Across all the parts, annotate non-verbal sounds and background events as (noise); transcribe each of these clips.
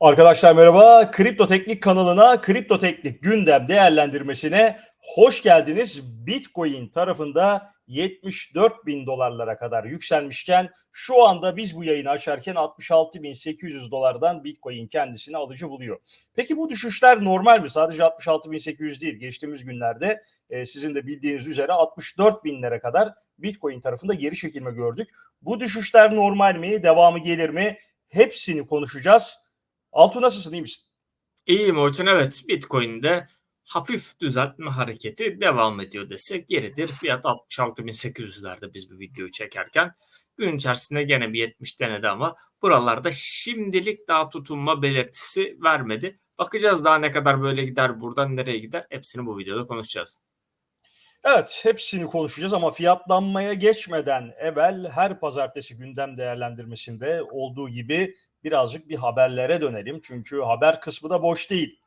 Arkadaşlar merhaba. Kripto Teknik kanalına, Kripto Teknik gündem değerlendirmesine hoş geldiniz. Bitcoin tarafında 74 bin dolarlara kadar yükselmişken şu anda biz bu yayını açarken 66.800 dolardan Bitcoin kendisini alıcı buluyor. Peki bu düşüşler normal mi? Sadece 66.800 değil. Geçtiğimiz günlerde e, sizin de bildiğiniz üzere 64 binlere kadar Bitcoin tarafında geri çekilme gördük. Bu düşüşler normal mi? Devamı gelir mi? Hepsini konuşacağız. Altu nasılsın iyi misin? İyiyim Orçun evet Bitcoin'de hafif düzeltme hareketi devam ediyor desek yeridir. Fiyat 66.800'lerde biz bu videoyu çekerken. Gün içerisinde gene bir 70 denedi ama buralarda şimdilik daha tutunma belirtisi vermedi. Bakacağız daha ne kadar böyle gider buradan nereye gider hepsini bu videoda konuşacağız. Evet hepsini konuşacağız ama fiyatlanmaya geçmeden evvel her pazartesi gündem değerlendirmesinde olduğu gibi birazcık bir haberlere dönelim. Çünkü haber kısmı da boş değil.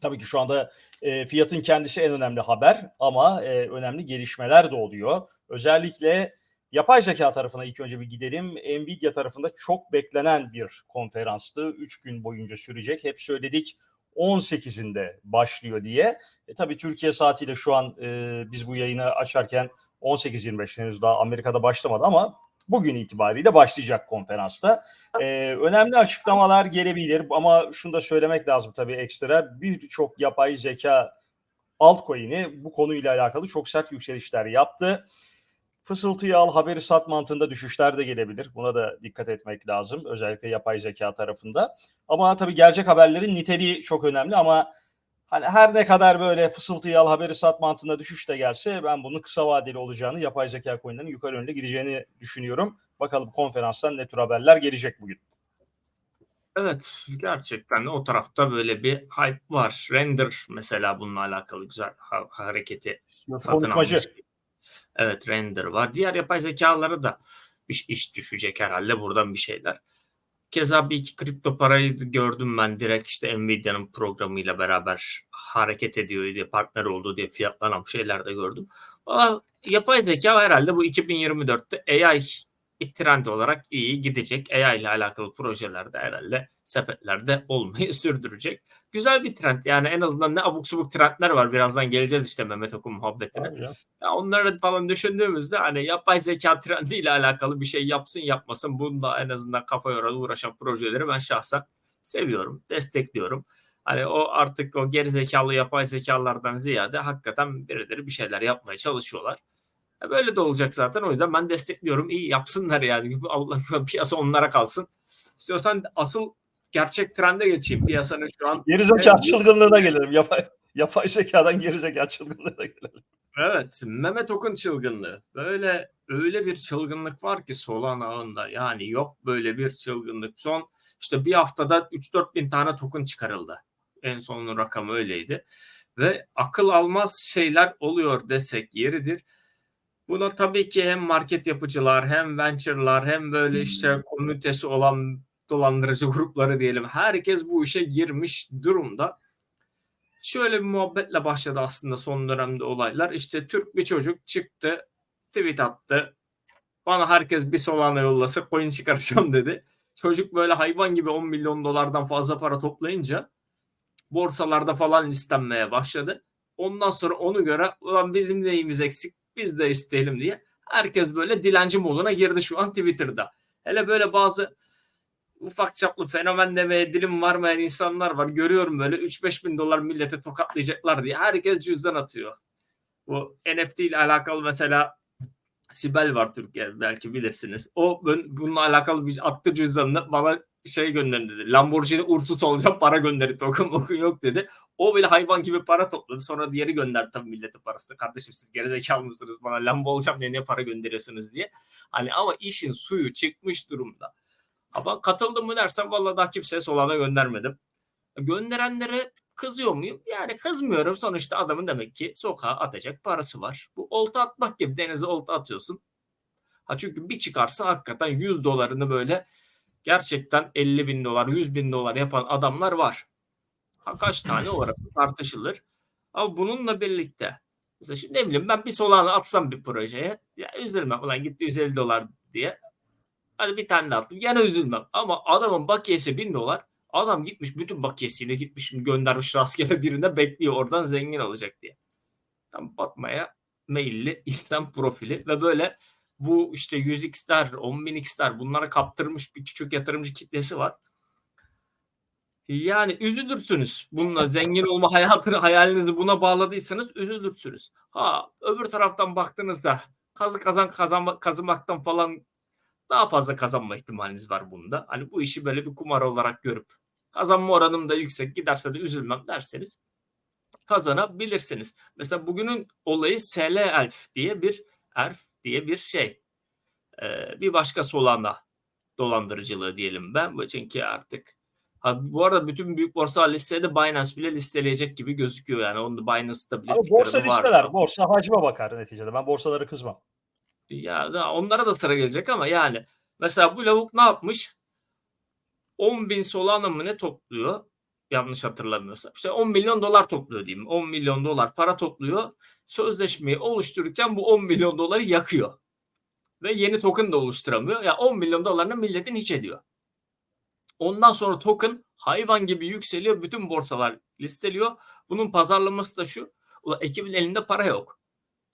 Tabii ki şu anda e, fiyatın kendisi en önemli haber ama e, önemli gelişmeler de oluyor. Özellikle yapay zeka tarafına ilk önce bir gidelim. Nvidia tarafında çok beklenen bir konferanstı. 3 gün boyunca sürecek. Hep söyledik 18'inde başlıyor diye. E, tabii Türkiye saatiyle şu an e, biz bu yayını açarken 18.25 henüz daha Amerika'da başlamadı ama bugün itibariyle başlayacak konferansta. Ee, önemli açıklamalar gelebilir ama şunu da söylemek lazım tabii ekstra. Birçok yapay zeka altcoin'i bu konuyla alakalı çok sert yükselişler yaptı. Fısıltıyı al haberi sat mantığında düşüşler de gelebilir. Buna da dikkat etmek lazım. Özellikle yapay zeka tarafında. Ama tabii gelecek haberlerin niteliği çok önemli ama hani her ne kadar böyle fısıltıyı al haberi sat mantığında düşüş de gelse ben bunun kısa vadeli olacağını yapay zeka coinlerinin yukarı yönlü gideceğini düşünüyorum. Bakalım konferanstan ne tür haberler gelecek bugün. Evet gerçekten o tarafta böyle bir hype var. Render mesela bununla alakalı güzel ha- hareketi satın almış. Evet render var. Diğer yapay zekalara da bir iş düşecek herhalde buradan bir şeyler. Keza bir iki kripto parayı gördüm ben direkt işte Nvidia'nın programıyla beraber hareket ediyor diye partner oldu diye fiyatlanan şeyler de gördüm. Valla yapay zeka herhalde bu 2024'te AI bir trend olarak iyi gidecek. AI ile alakalı projelerde herhalde sepetlerde olmayı (laughs) sürdürecek. Güzel bir trend yani en azından ne abuk subuk trendler var. Birazdan geleceğiz işte Mehmet Okun muhabbetine. Ya. Onları falan düşündüğümüzde hani yapay zeka trendiyle alakalı bir şey yapsın yapmasın bunda en azından kafa yoran uğraşan projeleri ben şahsen seviyorum, destekliyorum. Hani o artık o geri zekalı yapay zekalardan ziyade hakikaten birileri bir şeyler yapmaya çalışıyorlar. Böyle de olacak zaten o yüzden ben destekliyorum. İyi yapsınlar yani. (laughs) Piyasa onlara kalsın. İstiyorsan asıl gerçek trende geçeyim piyasanın şu an. Geri zeka çılgınlığına gelelim. Yapay, yapay zekadan geri zeka çılgınlığına gelelim. Evet, Mehmet Okun çılgınlığı. Böyle öyle bir çılgınlık var ki Solana ağında. Yani yok böyle bir çılgınlık. Son işte bir haftada 3-4 bin tane token çıkarıldı. En sonun rakamı öyleydi. Ve akıl almaz şeyler oluyor desek yeridir. Buna tabii ki hem market yapıcılar hem venture'lar hem böyle işte komünitesi olan dolandırıcı (laughs) grupları diyelim. Herkes bu işe girmiş durumda. Şöyle bir muhabbetle başladı aslında son dönemde olaylar. İşte Türk bir çocuk çıktı, tweet attı. Bana herkes bir Solana yollasa coin çıkaracağım dedi. Çocuk böyle hayvan gibi 10 milyon dolardan fazla para toplayınca borsalarda falan listenmeye başladı. Ondan sonra onu göre ulan bizim neyimiz eksik biz de isteyelim diye herkes böyle dilenci moduna girdi şu an Twitter'da. Hele böyle bazı ufak çaplı fenomen demeye dilim varmayan insanlar var. Görüyorum böyle 3-5 bin dolar millete tokatlayacaklar diye. Herkes cüzdan atıyor. Bu NFT ile alakalı mesela Sibel var Türkiye belki bilirsiniz. O bununla alakalı bir attı cüzdanını bana şey gönderin dedi. Lamborghini Ursus olacak para gönderi token mokun yok dedi. O bile hayvan gibi para topladı. Sonra diğeri gönderdi tabii millete parasını. Kardeşim siz gerizekalı mısınız? Bana Lambo olacağım diye niye para gönderiyorsunuz diye. Hani ama işin suyu çıkmış durumda. Ama katıldım mı dersen vallahi daha kimseye Solana göndermedim. Gönderenlere kızıyor muyum? Yani kızmıyorum. Sonuçta adamın demek ki sokağa atacak parası var. Bu olta atmak gibi denize olta atıyorsun. Ha çünkü bir çıkarsa hakikaten 100 dolarını böyle gerçekten 50 bin dolar, 100 bin dolar yapan adamlar var. Ha kaç tane orası (laughs) tartışılır. Ama bununla birlikte mesela şimdi ne bileyim ben bir Solana atsam bir projeye ya üzülmem ulan gitti 150 dolar diye Hadi bir tane de attım. Gene üzülmem. Ama adamın bakiyesi 1000 dolar. Adam gitmiş bütün bakiyesiyle gitmiş göndermiş rastgele birine bekliyor oradan zengin olacak diye. Tam batmaya meyilli (laughs) İslam profili ve böyle bu işte 100x'ler, 10.000x'ler bunlara kaptırmış bir küçük yatırımcı kitlesi var. Yani üzülürsünüz. Bununla (laughs) zengin olma hayatını hayalinizi buna bağladıysanız üzülürsünüz. Ha öbür taraftan baktığınızda kazı kazan kazanma, kazımaktan falan daha fazla kazanma ihtimaliniz var bunda. Hani bu işi böyle bir kumar olarak görüp kazanma oranım da yüksek giderse de üzülmem derseniz kazanabilirsiniz. Mesela bugünün olayı SL Elf diye bir Elf diye bir şey. Ee, bir başka Solana dolandırıcılığı diyelim ben. Çünkü artık ha, bu arada bütün büyük borsa listede Binance bile listeleyecek gibi gözüküyor yani. Onun da Binance'da bile Ama borsa var. listeler, borsa hacme bakar neticede. Ben borsalara kızmam. Ya onlara da sıra gelecek ama yani mesela bu lavuk ne yapmış? 10 bin Solana mı ne topluyor? Yanlış hatırlamıyorsam. İşte 10 milyon dolar topluyor diyeyim. 10 milyon dolar para topluyor. Sözleşmeyi oluştururken bu 10 milyon doları yakıyor. Ve yeni token da oluşturamıyor. Ya 10 milyon dolarını milletin hiç ediyor. Ondan sonra token hayvan gibi yükseliyor. Bütün borsalar listeliyor. Bunun pazarlaması da şu. Ulan ekibin elinde para yok.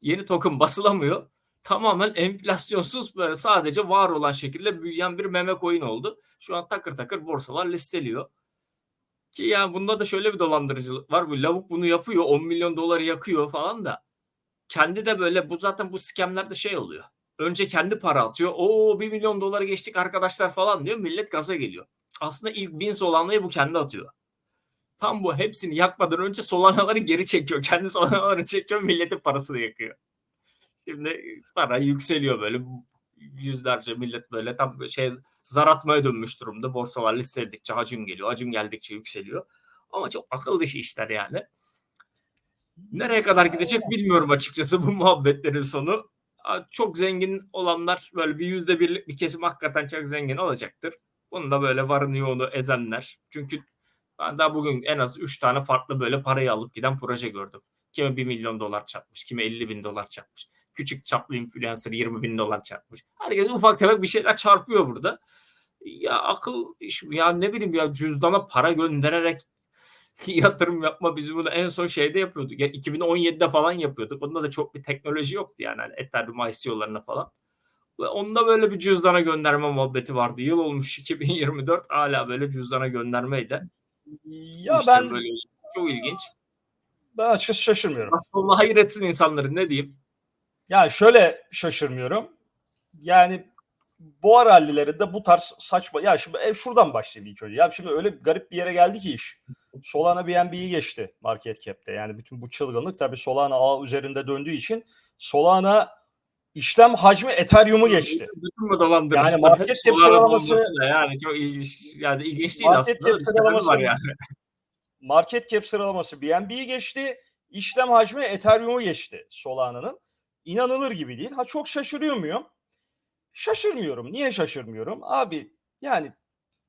Yeni token basılamıyor tamamen enflasyonsuz böyle sadece var olan şekilde büyüyen bir meme coin oldu. Şu an takır takır borsalar listeliyor. Ki yani bunda da şöyle bir dolandırıcılık var. Bu lavuk bunu yapıyor. 10 milyon doları yakıyor falan da. Kendi de böyle bu zaten bu skemlerde şey oluyor. Önce kendi para atıyor. Oo 1 milyon doları geçtik arkadaşlar falan diyor. Millet gaza geliyor. Aslında ilk bin Solana'yı bu kendi atıyor. Tam bu hepsini yakmadan önce Solana'ları geri çekiyor. Kendi Solana'ları çekiyor. Milletin parasını yakıyor. Şimdi para yükseliyor böyle yüzlerce millet böyle tam şey zar atmaya dönmüş durumda. Borsalar listeledikçe hacim geliyor. Hacim geldikçe yükseliyor. Ama çok akıl dışı işler yani. Nereye kadar gidecek bilmiyorum açıkçası bu (laughs) muhabbetlerin sonu. Çok zengin olanlar böyle bir yüzde birlik bir kesim hakikaten çok zengin olacaktır. Bunu da böyle varını yoğunu ezenler. Çünkü ben daha bugün en az 3 tane farklı böyle parayı alıp giden proje gördüm. Kimi 1 milyon dolar çarpmış, kimi 50 bin dolar çarpmış küçük çaplı influencer 20 bin dolar çarpmış. Herkes ufak tefek bir şeyler çarpıyor burada. Ya akıl ya ne bileyim ya cüzdana para göndererek (laughs) yatırım yapma biz bunu en son şeyde yapıyorduk. Yani 2017'de falan yapıyorduk. Onda da çok bir teknoloji yoktu yani. yani Ethereum ICO'larına falan. Ve onda böyle bir cüzdana gönderme muhabbeti vardı. Yıl olmuş 2024 hala böyle cüzdana göndermeydi. Ya işte ben böyle çok ilginç. Ben açıkçası şaşırmıyorum. Allah hayır etsin insanları ne diyeyim. Ya şöyle şaşırmıyorum. Yani bu rallilerinde bu tarz saçma ya şimdi ev şuradan başlayayım ilk önce. Ya şimdi öyle garip bir yere geldi ki iş. Solana BNB'yi geçti market cap'te. Yani bütün bu çılgınlık tabii Solana ağ üzerinde döndüğü için Solana işlem hacmi Ethereum'u geçti. Bütün bu dolandırıcılar yani market cap sıralaması yani çok ilginç yani ilginç değil market aslında. Cap sıralaması, var yani. Market cap sıralaması BNB'yi geçti. İşlem hacmi Ethereum'u geçti Solana'nın inanılır gibi değil. Ha çok şaşırıyor muyum? Şaşırmıyorum. Niye şaşırmıyorum? Abi yani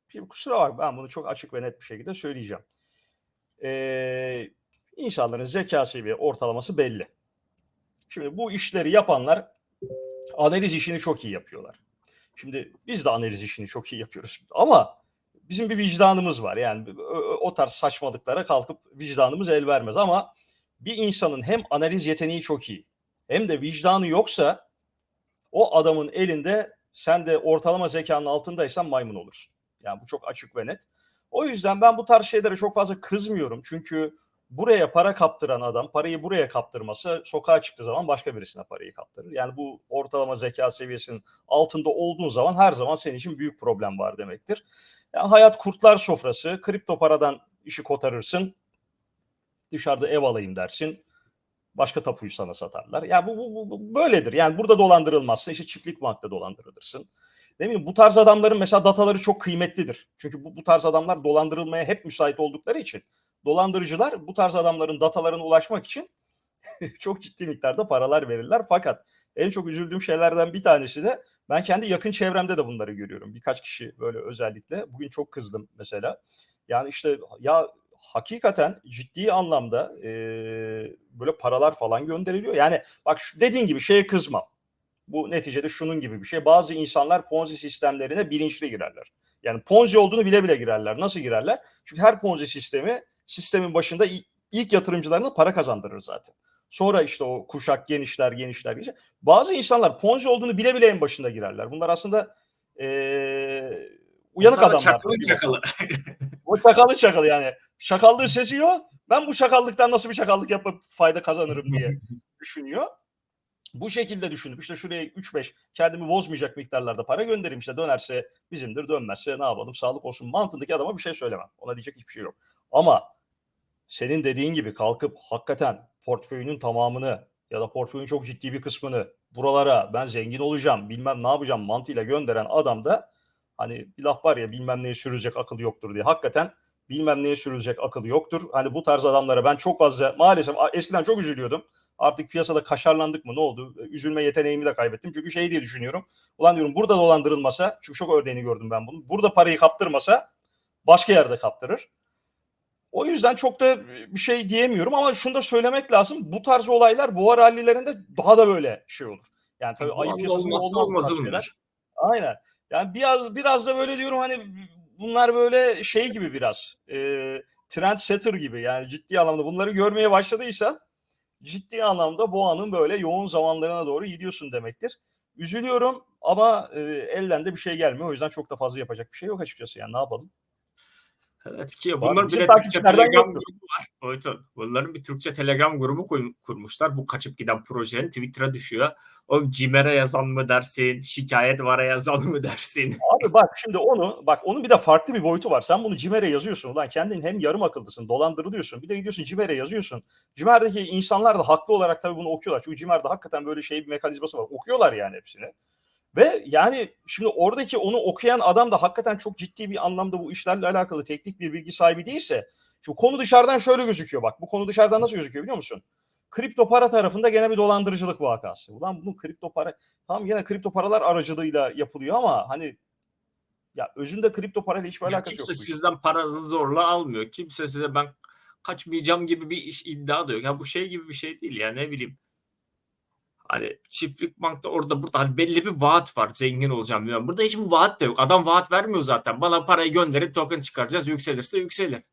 şimdi kusura bak ben bunu çok açık ve net bir şekilde söyleyeceğim. Ee, insanların zekası ve ortalaması belli. Şimdi bu işleri yapanlar analiz işini çok iyi yapıyorlar. Şimdi biz de analiz işini çok iyi yapıyoruz. Ama bizim bir vicdanımız var. Yani o tarz saçmalıklara kalkıp vicdanımız el vermez. Ama bir insanın hem analiz yeteneği çok iyi hem de vicdanı yoksa o adamın elinde sen de ortalama zekanın altındaysan maymun olursun. Yani bu çok açık ve net. O yüzden ben bu tarz şeylere çok fazla kızmıyorum. Çünkü buraya para kaptıran adam parayı buraya kaptırması sokağa çıktığı zaman başka birisine parayı kaptırır. Yani bu ortalama zeka seviyesinin altında olduğun zaman her zaman senin için büyük problem var demektir. Yani hayat kurtlar sofrası. Kripto paradan işi kotarırsın. Dışarıda ev alayım dersin başka tapuyu sana satarlar. Ya bu, bu, bu böyledir. Yani burada dolandırılmazsın. İşte çiftlik bankta dolandırılırsın. Ne bileyim bu tarz adamların mesela dataları çok kıymetlidir. Çünkü bu, bu tarz adamlar dolandırılmaya hep müsait oldukları için dolandırıcılar bu tarz adamların datalarına ulaşmak için (laughs) çok ciddi miktarda paralar verirler. Fakat en çok üzüldüğüm şeylerden bir tanesi de ben kendi yakın çevremde de bunları görüyorum. Birkaç kişi böyle özellikle. Bugün çok kızdım mesela. Yani işte ya hakikaten ciddi anlamda e, böyle paralar falan gönderiliyor. Yani bak şu dediğin gibi şeye kızmam. Bu neticede şunun gibi bir şey. Bazı insanlar Ponzi sistemlerine bilinçli girerler. Yani Ponzi olduğunu bile bile girerler. Nasıl girerler? Çünkü her Ponzi sistemi sistemin başında ilk yatırımcılarına para kazandırır zaten. Sonra işte o kuşak genişler genişler genişler. Bazı insanlar Ponzi olduğunu bile bile en başında girerler. Bunlar aslında eee, uyanık Bunlar da adamlar. Çakalı çakalı. (laughs) O çakalı çakalı yani. Çakallığı seziyor. Ben bu çakallıktan nasıl bir çakallık yapıp fayda kazanırım diye (laughs) düşünüyor. Bu şekilde düşünüp işte şuraya 3-5 kendimi bozmayacak miktarlarda para göndereyim işte dönerse bizimdir dönmezse ne yapalım sağlık olsun mantığındaki adama bir şey söylemem. Ona diyecek hiçbir şey yok. Ama senin dediğin gibi kalkıp hakikaten portföyünün tamamını ya da portföyün çok ciddi bir kısmını buralara ben zengin olacağım bilmem ne yapacağım mantığıyla gönderen adam da hani bir laf var ya bilmem neye sürülecek akıl yoktur diye. Hakikaten bilmem neye sürülecek akıl yoktur. Hani bu tarz adamlara ben çok fazla maalesef eskiden çok üzülüyordum. Artık piyasada kaşarlandık mı ne oldu? Üzülme yeteneğimi de kaybettim. Çünkü şey diye düşünüyorum. Ulan diyorum burada dolandırılmasa çünkü çok örneğini gördüm ben bunun. Burada parayı kaptırmasa başka yerde kaptırır. O yüzden çok da bir şey diyemiyorum ama şunu da söylemek lazım. Bu tarz olaylar boğa rallilerinde daha da böyle şey olur. Yani tabii ayı piyasasında olmaz olmazı şeyler. Aynen. Yani biraz biraz da böyle diyorum hani bunlar böyle şey gibi biraz e, trendsetter gibi yani ciddi anlamda bunları görmeye başladıysan ciddi anlamda boğanın böyle yoğun zamanlarına doğru gidiyorsun demektir. Üzülüyorum ama e, elden de bir şey gelmiyor. O yüzden çok da fazla yapacak bir şey yok açıkçası yani ne yapalım. Evet ki bunlar bizim bile Türkçe Telegram grubu var. Oytun. Bunların bir Türkçe Telegram grubu kurmuşlar. Bu kaçıp giden projenin Twitter'a düşüyor. O Cimer'e yazan mı dersin? Şikayet vara yazan mı dersin? (laughs) Abi bak şimdi onu bak onun bir de farklı bir boyutu var. Sen bunu Cimer'e yazıyorsun. Ulan kendin hem yarım akıllısın, dolandırılıyorsun. Bir de gidiyorsun Cimer'e yazıyorsun. Cimer'deki insanlar da haklı olarak tabii bunu okuyorlar. Çünkü Cimer'de hakikaten böyle şey bir mekanizması var. Okuyorlar yani hepsini. Ve yani şimdi oradaki onu okuyan adam da hakikaten çok ciddi bir anlamda bu işlerle alakalı teknik bir bilgi sahibi değilse şimdi konu dışarıdan şöyle gözüküyor bak. Bu konu dışarıdan nasıl gözüküyor biliyor musun? Kripto para tarafında gene bir dolandırıcılık vakası. Ulan bunun kripto para tamam gene kripto paralar aracılığıyla yapılıyor ama hani ya özünde kripto parayla hiçbir Ya alakası yok. kimse bu işin. sizden parasını zorla almıyor. Kimse size ben kaçmayacağım gibi bir iş iddia da yok. Ya bu şey gibi bir şey değil ya ne bileyim. Hani çiftlik bankta orada burada hani belli bir vaat var zengin olacağım bilmem. Burada hiçbir vaat da yok. Adam vaat vermiyor zaten. Bana parayı gönderin token çıkaracağız yükselirse yükselir.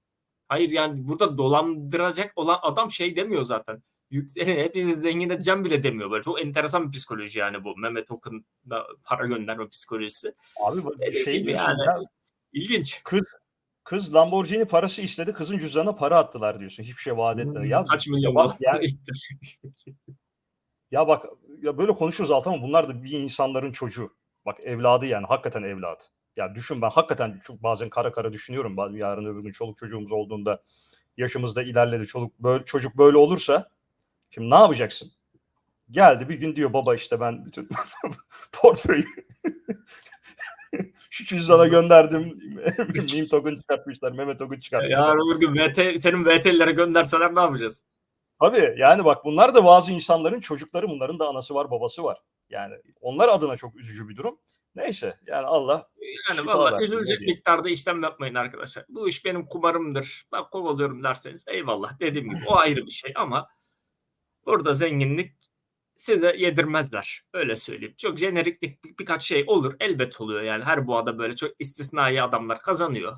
Hayır yani burada dolandıracak olan adam şey demiyor zaten. Yükselin (laughs) hepinizi zengin edeceğim bile demiyor. Böyle çok enteresan bir psikoloji yani bu. Mehmet Token'da para gönderme psikolojisi. Abi bu Dediğim şey yani. ya, İlginç. kız kız Lamborghini parası istedi kızın cüzdanına para attılar diyorsun. Hiçbir şey vaat etmedi. Ya, Hmm, Kaç milyon ya yani. (laughs) Ya bak ya böyle konuşuyoruz alt ama bunlar da bir insanların çocuğu. Bak evladı yani hakikaten evladı. Ya düşün ben hakikaten çok bazen kara kara düşünüyorum. Bazen yarın öbür gün çoluk çocuğumuz olduğunda yaşımızda ilerledi çoluk böyle çocuk böyle olursa şimdi ne yapacaksın? Geldi bir gün diyor baba işte ben bütün (laughs) portföyü (laughs) şu cüzdana gönderdim. (laughs) Meme token çıkartmışlar. Mehmet token çıkartmışlar. Yarın öbür gün VT, senin VT'lilere gönderseler ne yapacağız? Tabii yani bak bunlar da bazı insanların çocukları bunların da anası var babası var. Yani onlar adına çok üzücü bir durum. Neyse yani Allah Yani valla üzülecek diyeyim. miktarda işlem yapmayın arkadaşlar. Bu iş benim kumarımdır. Ben kovalıyorum derseniz eyvallah. Dediğim gibi o (laughs) ayrı bir şey ama burada zenginlik size yedirmezler. Öyle söyleyeyim. Çok jeneriklik bir- birkaç şey olur. Elbet oluyor yani. Her boğada böyle çok istisnai adamlar kazanıyor.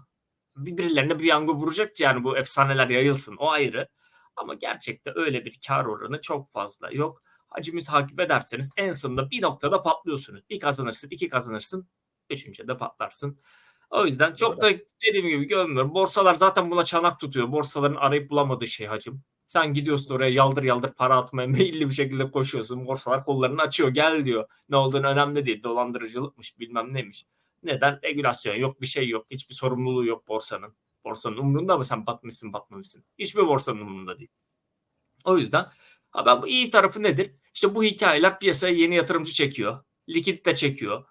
Birbirlerine bir yangı vuracak ki yani bu efsaneler yayılsın. O ayrı. Ama gerçekte öyle bir kar oranı çok fazla yok. Hacimi takip ederseniz en sonunda bir noktada patlıyorsunuz. Bir kazanırsın, iki kazanırsın, üçüncü de patlarsın. O yüzden çok da dediğim gibi görmüyorum. Borsalar zaten buna çanak tutuyor. Borsaların arayıp bulamadığı şey hacim. Sen gidiyorsun oraya yaldır yaldır para atmaya (laughs) meyilli bir şekilde koşuyorsun. Borsalar kollarını açıyor gel diyor. Ne olduğunu önemli değil. Dolandırıcılıkmış bilmem neymiş. Neden? Regülasyon yok bir şey yok. Hiçbir sorumluluğu yok borsanın. Borsanın umurunda mı sen batmışsın batmamışsın? Hiçbir borsanın umurunda değil. O yüzden ha ben bu iyi tarafı nedir? İşte bu hikayeler piyasaya yeni yatırımcı çekiyor. Likit de çekiyor.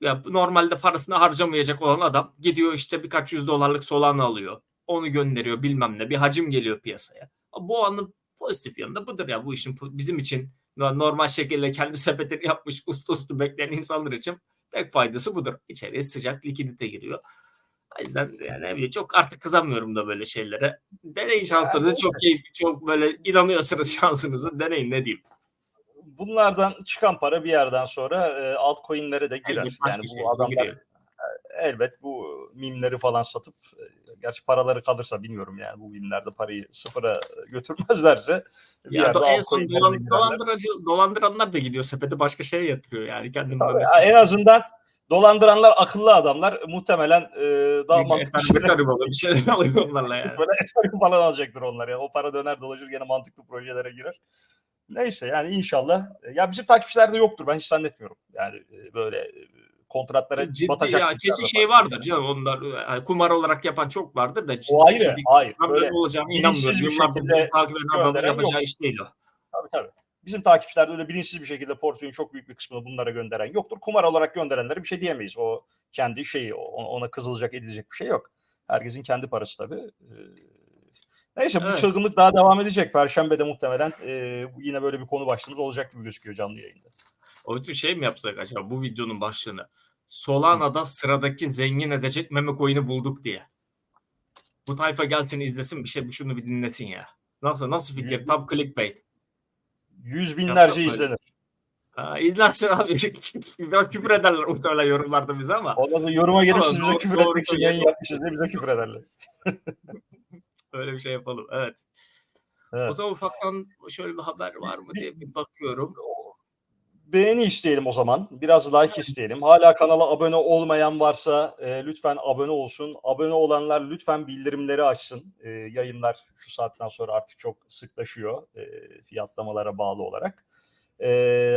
Ya normalde parasını harcamayacak olan adam gidiyor işte birkaç yüz dolarlık Solana alıyor. Onu gönderiyor bilmem ne. Bir hacim geliyor piyasaya. Bu anın pozitif yanı da budur ya. Bu işin bizim için normal şekilde kendi (laughs) sepetini yapmış uslu uslu bekleyen insanlar için tek faydası budur. İçeriye sıcak likidite giriyor. O yüzden yani ne bileyim, çok artık kızamıyorum da böyle şeylere. Deneyin şansınızı çok keyifli, çok böyle inanıyorsanız şansınızı deneyin ne diyeyim. bunlardan çıkan para bir yerden sonra e, altcoin'lere de girer. Elbet yani şey bu adamlar giriyor. elbet bu mimleri falan satıp e, gerçi paraları kalırsa bilmiyorum yani bu mimlerde parayı sıfıra götürmezlerse bir Ya yerde en son dolan, dolandırıcı, dolandıranlar da gidiyor sepete başka şey yatırıyor yani kendini Tabii, bulabilirsin. en azından dolandıranlar akıllı adamlar muhtemelen e, daha mantıklı şeyler bir şeyler alıyor onlarla yani. Böyle (laughs) Ethereum falan alacaktır onlar ya. O para döner dolaşır gene mantıklı projelere girer. Neyse yani inşallah. Ya bizim takipçilerde yoktur. Ben hiç zannetmiyorum. Yani e, böyle e, kontratlara Ciddi batacak. ya kesin şey vardır canım onlar yani kumar olarak yapan çok vardır da ciddi O ayrı. Hayır. Ben Böyle olacağını inanmıyorum. Yıllardır takip eden gönderen yapacağı yok. iş değil o. Tabii tabii. Bizim takipçilerde öyle bilinçsiz bir şekilde portföyün çok büyük bir kısmını bunlara gönderen yoktur. Kumar olarak gönderenlere bir şey diyemeyiz. O kendi şeyi, ona kızılacak edilecek bir şey yok. Herkesin kendi parası tabii. Ee, Neyse bu Evet. çılgınlık daha devam edecek. Perşembe'de muhtemelen e, yine böyle bir konu başlığımız olacak gibi gözüküyor canlı yayında. O tür şey mi yapsak acaba bu videonun başlığını? Solana'da sıradaki zengin edecek meme coin'i bulduk diye. Bu tayfa gelsin izlesin bir şey şunu bir dinlesin ya. Nasıl nasıl fikir? Tam clickbait. Yüz binlerce böyle. izlenir. Ha, abi. (laughs) Biraz küfür ederler muhtemelen yorumlarda bize ama Ondan sonra yoruma siz bize küfür doğru etmek için yayın yapmışız diye bize küfür ederler. (laughs) öyle bir şey yapalım. Evet. Evet. O zaman ufaktan şöyle bir haber var mı diye bir bakıyorum. Beğeni isteyelim o zaman. Biraz like isteyelim. Hala kanala abone olmayan varsa e, lütfen abone olsun. Abone olanlar lütfen bildirimleri açsın. E, yayınlar şu saatten sonra artık çok sıklaşıyor e, fiyatlamalara bağlı olarak. E,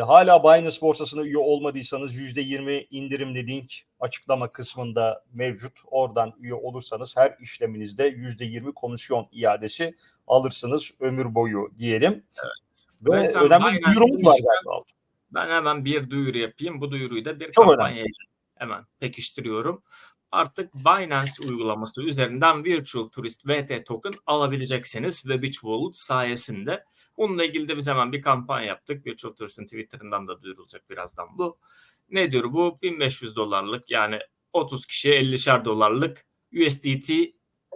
hala Binance borsasına üye olmadıysanız %20 indirimli link açıklama kısmında mevcut. Oradan üye olursanız her işleminizde %20 komisyon iadesi alırsınız ömür boyu diyelim. Ve Ve sen önemli bir duyurumuz var galiba. Ben hemen bir duyuru yapayım. Bu duyuruyu da bir Çok kampanyayla hemen pekiştiriyorum. Artık Binance uygulaması üzerinden Virtual Tourist VT token alabileceksiniz Web3 Wallet sayesinde. Bununla ilgili de biz hemen bir kampanya yaptık. Virtual Tourist'in Twitter'ından da duyurulacak birazdan bu. Ne diyor bu? 1500 dolarlık yani 30 kişiye 50'şer dolarlık USDT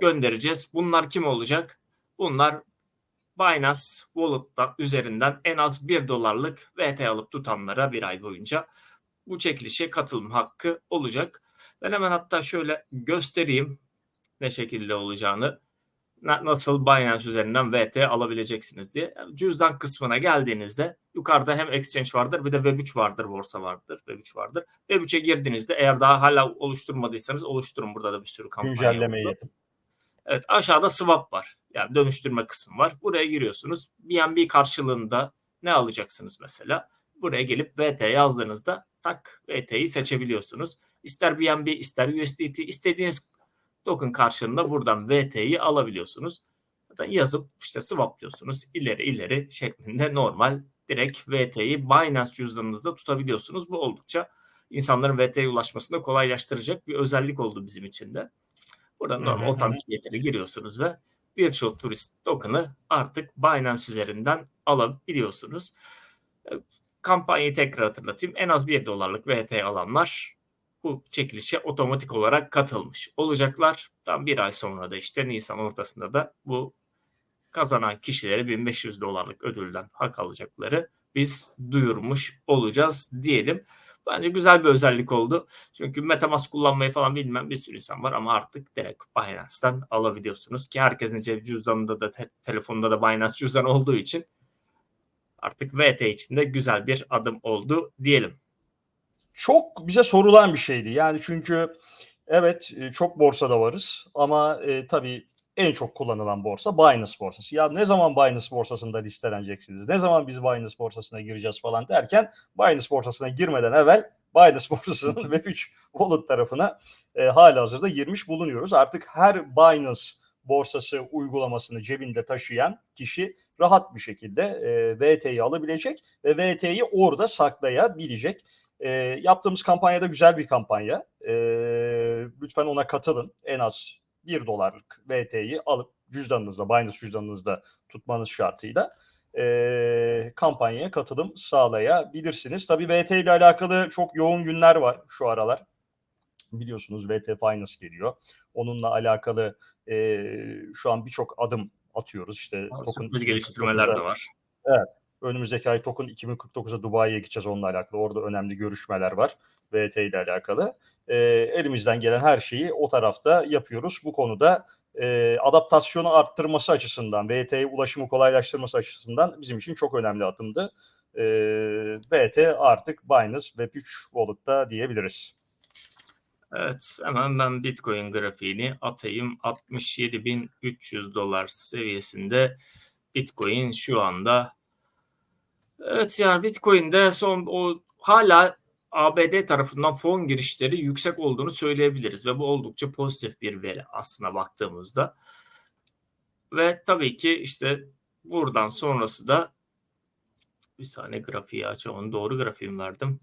göndereceğiz. Bunlar kim olacak? Bunlar Binance Wallet'tan üzerinden en az 1 dolarlık VT alıp tutanlara bir ay boyunca bu çekilişe katılım hakkı olacak. Ben hemen hatta şöyle göstereyim ne şekilde olacağını. Na- Nasıl Binance üzerinden VT alabileceksiniz diye. Cüzdan kısmına geldiğinizde yukarıda hem exchange vardır bir de Web3 vardır, borsa vardır, Web3 vardır. Web3'e girdiğinizde eğer daha hala oluşturmadıysanız oluşturun. Burada da bir sürü kampanya Güncellemeyi oldu. yapın. Evet aşağıda swap var. Yani dönüştürme kısmı var. Buraya giriyorsunuz. BNB karşılığında ne alacaksınız mesela? Buraya gelip VT yazdığınızda tak VT'yi seçebiliyorsunuz. İster BNB ister USDT istediğiniz token karşılığında buradan VT'yi alabiliyorsunuz. Zaten yazıp işte swaplıyorsunuz. ileri ileri şeklinde normal direkt VT'yi Binance cüzdanınızda tutabiliyorsunuz. Bu oldukça insanların VT'ye ulaşmasını kolaylaştıracak bir özellik oldu bizim için de. Buradan normal hı. otantikiyetine giriyorsunuz ve Virtual Tourist token'ı artık Binance üzerinden alabiliyorsunuz. E, Kampanyayı tekrar hatırlatayım. En az 1 dolarlık VT alanlar bu çekilişe otomatik olarak katılmış olacaklar. Tam bir ay sonra da işte Nisan ortasında da bu kazanan kişilere 1500 dolarlık ödülden hak alacakları biz duyurmuş olacağız diyelim. Bence güzel bir özellik oldu. Çünkü Metamask kullanmayı falan bilmem bir sürü insan var ama artık direkt Binance'ten alabiliyorsunuz ki herkesin cep cüzdanında da te- telefonunda da Binance cüzdanı olduğu için artık VT için de güzel bir adım oldu diyelim. çok bize sorulan bir şeydi. Yani çünkü evet e, çok borsada varız ama e, tabii en çok kullanılan borsa Binance borsası. Ya ne zaman Binance borsasında listeleneceksiniz? Ne zaman biz Binance borsasına gireceğiz falan derken Binance borsasına girmeden evvel Binance (laughs) borsasının Web3 Wallet tarafına e, hala hazırda girmiş bulunuyoruz. Artık her Binance borsası uygulamasını cebinde taşıyan kişi rahat bir şekilde e, VT'yi alabilecek ve VT'yi orada saklayabilecek. E, yaptığımız kampanya da güzel bir kampanya. E, lütfen ona katılın. En az 1 dolarlık VT'yi alıp cüzdanınızda, Binance cüzdanınızda tutmanız şartıyla e, kampanyaya katılım sağlayabilirsiniz. Tabii VT ile alakalı çok yoğun günler var şu aralar. Biliyorsunuz VT Finance geliyor. Onunla alakalı e, şu an birçok adım atıyoruz. İşte token Sürpriz geliştirmeler de var. Önümüzdeki ay token 2049'a Dubai'ye gideceğiz onunla alakalı. Orada önemli görüşmeler var VT ile alakalı. E, elimizden gelen her şeyi o tarafta yapıyoruz. Bu konuda e, adaptasyonu arttırması açısından, VT'ye ulaşımı kolaylaştırması açısından bizim için çok önemli adımdı. E, VT artık Binance Web3 Wallet'ta diyebiliriz. Evet hemen ben Bitcoin grafiğini atayım. 67.300 dolar seviyesinde Bitcoin şu anda. Evet yani Bitcoin'de son o hala ABD tarafından fon girişleri yüksek olduğunu söyleyebiliriz ve bu oldukça pozitif bir veri aslına baktığımızda. Ve tabii ki işte buradan sonrası da bir saniye grafiği açalım. Doğru grafiğimi verdim.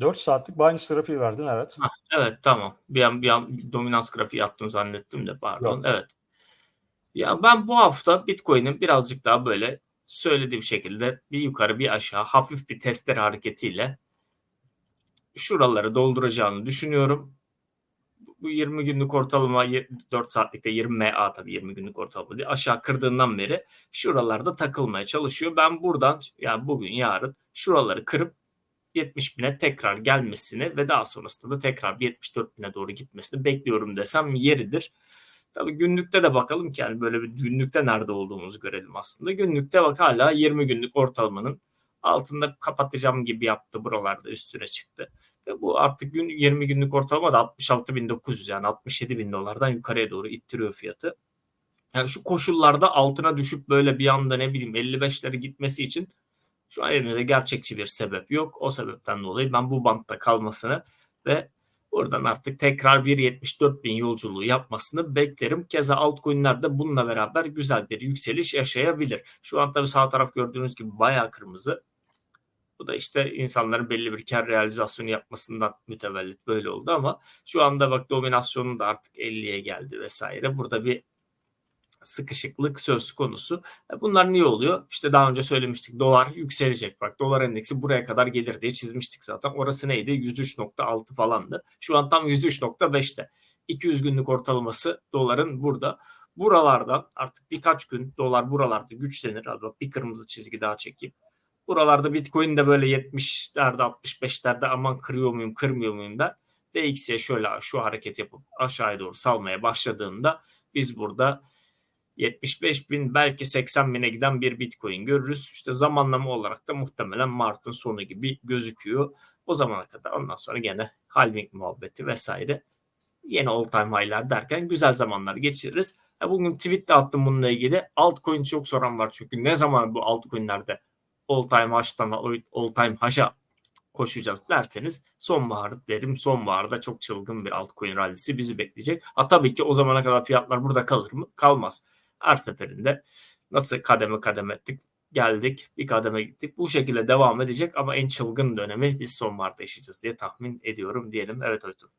4 saatlik Binance trafiği verdin evet. Hah, evet tamam. Bir an, bir an dominans grafiği yaptım zannettim de pardon. Yok. Evet. Ya ben bu hafta Bitcoin'in birazcık daha böyle söylediğim şekilde bir yukarı bir aşağı hafif bir tester hareketiyle şuraları dolduracağını düşünüyorum. Bu 20 günlük ortalama 4 saatlikte 20 MA tabii 20 günlük ortalama değil. Aşağı kırdığından beri şuralarda takılmaya çalışıyor. Ben buradan yani bugün yarın şuraları kırıp 70 bine tekrar gelmesini ve daha sonrasında da tekrar bir 74 bine doğru gitmesini bekliyorum desem yeridir. Tabii günlükte de bakalım ki yani böyle bir günlükte nerede olduğumuzu görelim aslında. Günlükte bak hala 20 günlük ortalamanın altında kapatacağım gibi yaptı buralarda üstüne çıktı. Ve bu artık gün 20 günlük ortalama da 66.900 yani 67 bin dolardan yukarıya doğru ittiriyor fiyatı. Yani şu koşullarda altına düşüp böyle bir anda ne bileyim 55'lere gitmesi için şu an elimizde gerçekçi bir sebep yok. O sebepten dolayı ben bu bantta kalmasını ve buradan artık tekrar bir 74 bin yolculuğu yapmasını beklerim. Keza altcoin'ler de bununla beraber güzel bir yükseliş yaşayabilir. Şu an tabii sağ taraf gördüğünüz gibi bayağı kırmızı. Bu da işte insanların belli bir kar realizasyonu yapmasından mütevellit böyle oldu ama şu anda bak dominasyonu da artık 50'ye geldi vesaire. Burada bir sıkışıklık söz konusu. E, Bunlar niye oluyor? İşte daha önce söylemiştik dolar yükselecek. Bak dolar endeksi buraya kadar gelir diye çizmiştik zaten. Orası neydi? 103.6 falandı. Şu an tam 103.5'te. 200 günlük ortalaması doların burada. Buralarda artık birkaç gün dolar buralarda güçlenir. Hadi bak bir kırmızı çizgi daha çekeyim. Buralarda Bitcoin de böyle 70'lerde 65'lerde aman kırıyor muyum kırmıyor muyum ben. DX'ye şöyle şu hareket yapıp aşağıya doğru salmaya başladığında biz burada 75 bin belki 80 bine giden bir bitcoin görürüz. İşte zamanlama olarak da muhtemelen Mart'ın sonu gibi gözüküyor. O zamana kadar ondan sonra gene halving muhabbeti vesaire yeni all time high'lar derken güzel zamanlar geçiririz. Ya bugün tweet de attım bununla ilgili. Altcoin çok soran var çünkü ne zaman bu altcoin'lerde all time hash'tan all time hash'a koşacağız derseniz sonbahar derim. Sonbaharda çok çılgın bir altcoin rallisi bizi bekleyecek. Ha tabii ki o zamana kadar fiyatlar burada kalır mı? Kalmaz. Her seferinde nasıl kademe kademe ettik geldik bir kademe gittik. Bu şekilde devam edecek ama en çılgın dönemi biz sonbaharda yaşayacağız diye tahmin ediyorum diyelim. Evet Oytun.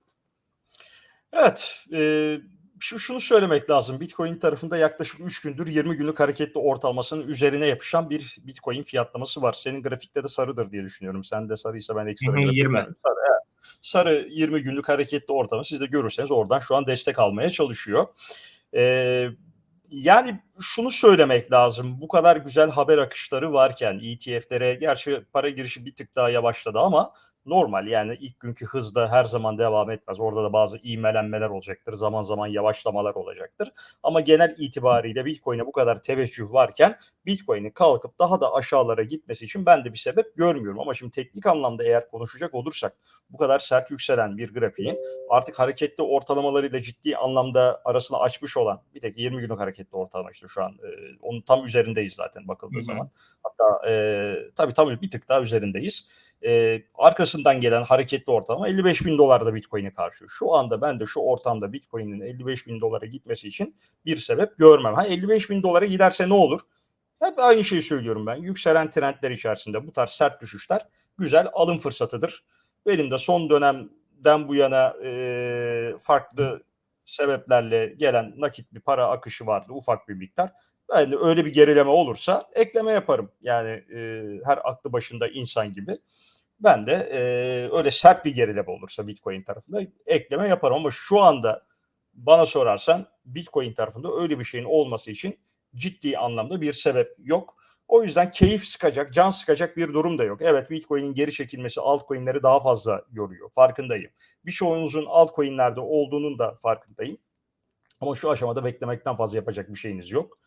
Evet. E, şu şunu söylemek lazım. Bitcoin tarafında yaklaşık 3 gündür 20 günlük hareketli ortalamasının üzerine yapışan bir Bitcoin fiyatlaması var. Senin grafikte de sarıdır diye düşünüyorum. Sen de sarıysa ben ekstra grafik 20. verdim. Sarı, evet. Sarı 20 günlük hareketli ortalama. Siz de görürseniz oradan şu an destek almaya çalışıyor. Ee, yani şunu söylemek lazım. Bu kadar güzel haber akışları varken ETF'lere gerçi para girişi bir tık daha yavaşladı ama normal yani ilk günkü hızda her zaman devam etmez. Orada da bazı iğmelenmeler olacaktır. Zaman zaman yavaşlamalar olacaktır. Ama genel itibariyle Bitcoin'e bu kadar teveccüh varken Bitcoin'in kalkıp daha da aşağılara gitmesi için ben de bir sebep görmüyorum. Ama şimdi teknik anlamda eğer konuşacak olursak bu kadar sert yükselen bir grafiğin artık hareketli ortalamalarıyla ciddi anlamda arasını açmış olan bir tek 20 günlük hareketli ortalama işte şu an e, onun tam üzerindeyiz zaten bakıldığı Hı hı. zaman. Hatta e, tabii tam bir tık daha üzerindeyiz. E, arkasından gelen hareketli ortalama 55 bin dolarda Bitcoin'e karşı. Şu anda ben de şu ortamda Bitcoin'in 55 bin dolara gitmesi için bir sebep görmem. Ha 55 bin dolara giderse ne olur? Hep aynı şeyi söylüyorum ben. Yükselen trendler içerisinde bu tarz sert düşüşler güzel alım fırsatıdır. Benim de son dönemden bu yana e, farklı sebeplerle gelen nakit bir para akışı vardı ufak bir miktar. Ben de öyle bir gerileme olursa ekleme yaparım. Yani e, her aklı başında insan gibi. Ben de e, öyle sert bir gerileme olursa Bitcoin tarafında ekleme yaparım. Ama şu anda bana sorarsan Bitcoin tarafında öyle bir şeyin olması için ciddi anlamda bir sebep yok. O yüzden keyif sıkacak, can sıkacak bir durum da yok. Evet Bitcoin'in geri çekilmesi altcoin'leri daha fazla yoruyor. Farkındayım. Birçoğunuzun altcoin'lerde olduğunun da farkındayım. Ama şu aşamada beklemekten fazla yapacak bir şeyiniz yok.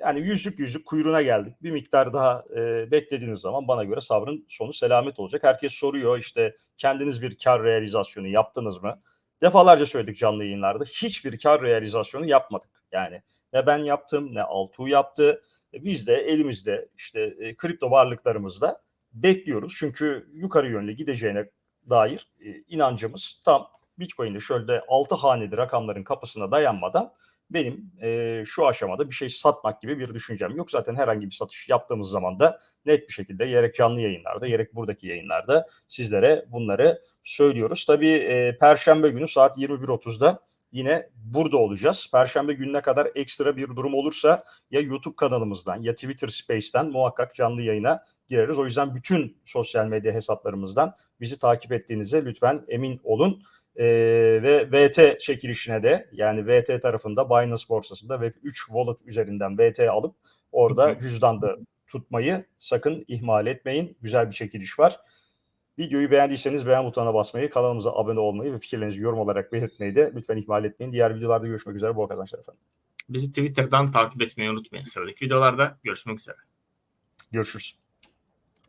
Yani yüzlük yüzlük kuyruğuna geldik. Bir miktar daha e, beklediğiniz zaman bana göre sabrın sonu selamet olacak. Herkes soruyor işte kendiniz bir kar realizasyonu yaptınız mı? Defalarca söyledik canlı yayınlarda. Hiçbir kar realizasyonu yapmadık. Yani ne ben yaptım ne Altuğ yaptı. E, Biz de elimizde işte e, kripto varlıklarımızda bekliyoruz. Çünkü yukarı yönlü gideceğine dair e, inancımız tam Bitcoin'de şöyle 6 haneli rakamların kapısına dayanmadan benim e, şu aşamada bir şey satmak gibi bir düşüncem yok. Zaten herhangi bir satış yaptığımız zaman da net bir şekilde gerek canlı yayınlarda gerek buradaki yayınlarda sizlere bunları söylüyoruz. Tabii e, Perşembe günü saat 21.30'da yine burada olacağız. Perşembe gününe kadar ekstra bir durum olursa ya YouTube kanalımızdan ya Twitter Space'ten muhakkak canlı yayına gireriz. O yüzden bütün sosyal medya hesaplarımızdan bizi takip ettiğinize lütfen emin olun. Ee, ve VT çekilişine de yani VT tarafında Binance borsasında Web3 Wallet üzerinden VT alıp orada cüzdanda tutmayı sakın ihmal etmeyin. Güzel bir çekiliş var. Videoyu beğendiyseniz beğen butonuna basmayı, kanalımıza abone olmayı ve fikirlerinizi yorum olarak belirtmeyi de lütfen ihmal etmeyin. Diğer videolarda görüşmek üzere. Bol kazançlar efendim. Bizi Twitter'dan takip etmeyi unutmayın. Sıradaki videolarda görüşmek üzere. Görüşürüz.